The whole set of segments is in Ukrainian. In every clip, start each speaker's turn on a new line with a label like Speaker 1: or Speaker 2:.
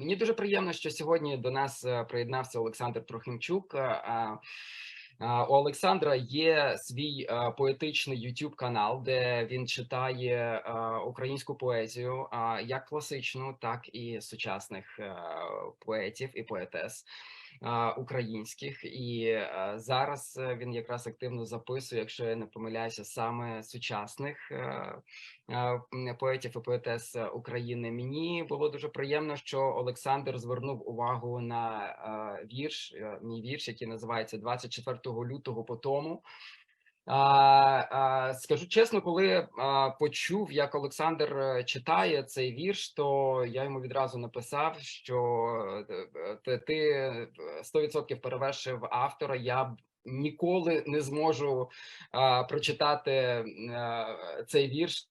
Speaker 1: Мені дуже приємно, що сьогодні до нас е, приєднався Олександр Трохимчук. Е, а, У Олександра є свій е, поетичний YouTube канал, де він читає е, українську поезію, як класичну, так і сучасних е, поетів і поетес українських. І е, зараз е, він якраз активно записує, якщо я не помиляюся, саме сучасних. е, поетів і поетес України. Мені було дуже приємно, що Олександр звернув увагу на вірш, мій вірш, який називається 24 лютого по тому. Скажу чесно, коли почув, як Олександр е, читає цей вірш, то я йому відразу написав, що е, е, ти, ти е, 100% перевершив автора. Я ніколи не зможу прочитати цей вірш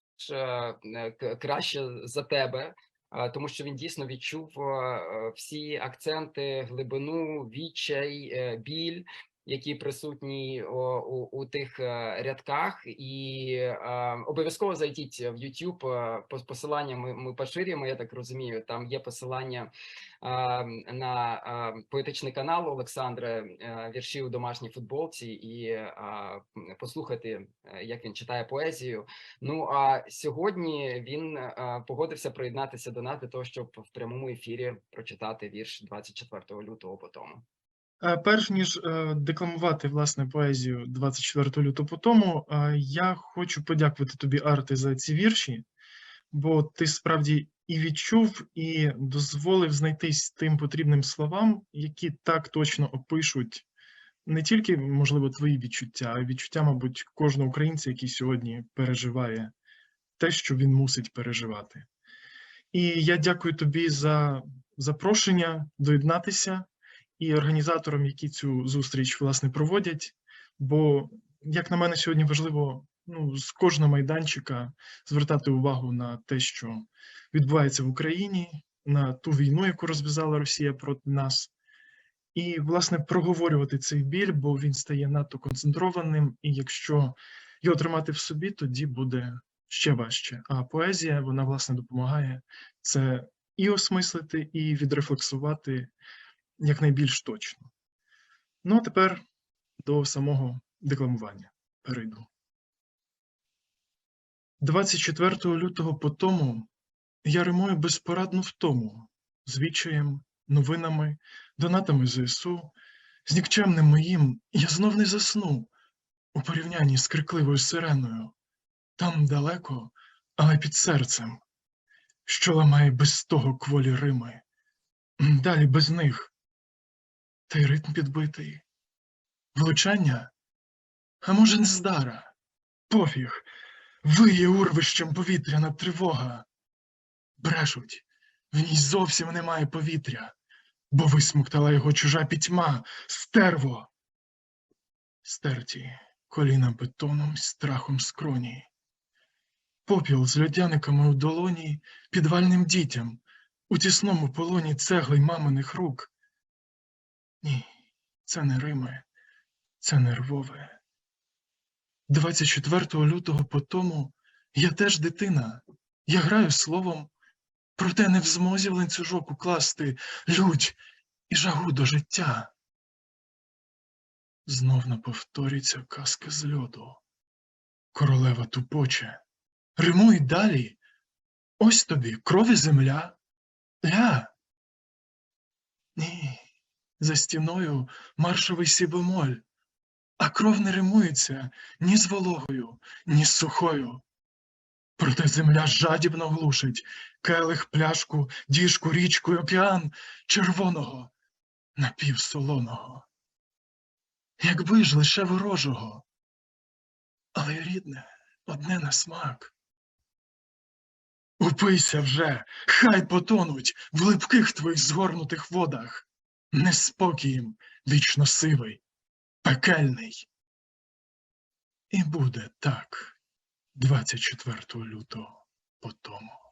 Speaker 1: краще за тебе. Тому що він дійсно відчув всі акценти, глибину, відчай, біль, які присутні о, у, у тих е, рядках, і е, обов'язково зайдіть в YouTube, е, пос- посилання ми, ми поширюємо, я так розумію. Там є посилання е, на е, поетичний канал Олександра е, вірші у домашній футболці, і е, послухати, як він читає поезію. Ну а сьогодні він е, погодився приєднатися до нас для того, щоб в прямому ефірі прочитати вірш 24 лютого по тому.
Speaker 2: Е, Перш ніж е, декламувати власне поезію 24 лютого по тому, е, я хочу подякувати тобі, Арти, за ці вірші, бо ти справді і відчув, і дозволив знайтись тим потрібним словам, які так точно опишуть не тільки, можливо, твої відчуття, а відчуття, мабуть, кожного українця, який сьогодні переживає те, що він мусить переживати. І я дякую тобі за запрошення доєднатися і організаторам, які цю зустріч власне проводять. Бо, як на мене, сьогодні важливо ну, з кожного майданчика звертати увагу на те, що відбувається в Україні, на ту війну, яку розв'язала Росія проти нас, і, власне, проговорювати цей біль, бо він стає надто концентрованим, і якщо його тримати в собі, тоді буде ще важче. А поезія, вона, власне, допомагає це і осмислити, і відрефлексувати якнайбільш точно. Ну, а тепер до самого декламування перейду. 24 лютого по тому я римую безпорадну втому, звідчаєм, новинами, донатами ЗСУ, з нікчемним моїм я знов не засну у порівнянні з крикливою сиреною, там далеко, але під серцем, що ламає без того кволі Рими, далі без них та й ритм підбитий. Влучання? А може, не здара? Пофіг, виє урвищем повітряна тривога. Брешуть, в ній зовсім немає повітря, бо висмоктала його чужа пітьма, стерво. Стерті коліна бетоном, страхом скроні. Попіл з льодяниками у долоні, підвальним дітям, у тісному полоні цегли маминих рук. Ні, це не Риме, це нервове. 24 лютого по тому я теж дитина, я граю словом, проте не в змозі в ланцюжок укласти лють і жагу до життя. Знов наповторюється казка з льоду. Королева тупоче. Римуй далі. Ось тобі кров і земля. Ля. Ні, за стіною маршовий сібемоль, а кров не римується ні з вологою, ні з сухою. Проте земля жадібно глушить келих, пляшку, діжку, річку, океан червоного, напівсолоного. Якби ж лише ворожого, але й рідне, одне на смак. Упийся вже, хай потонуть в липких твоїх згорнутих водах, неспокієм вічно сивий, пекельний. І буде так 24 лютого по тому.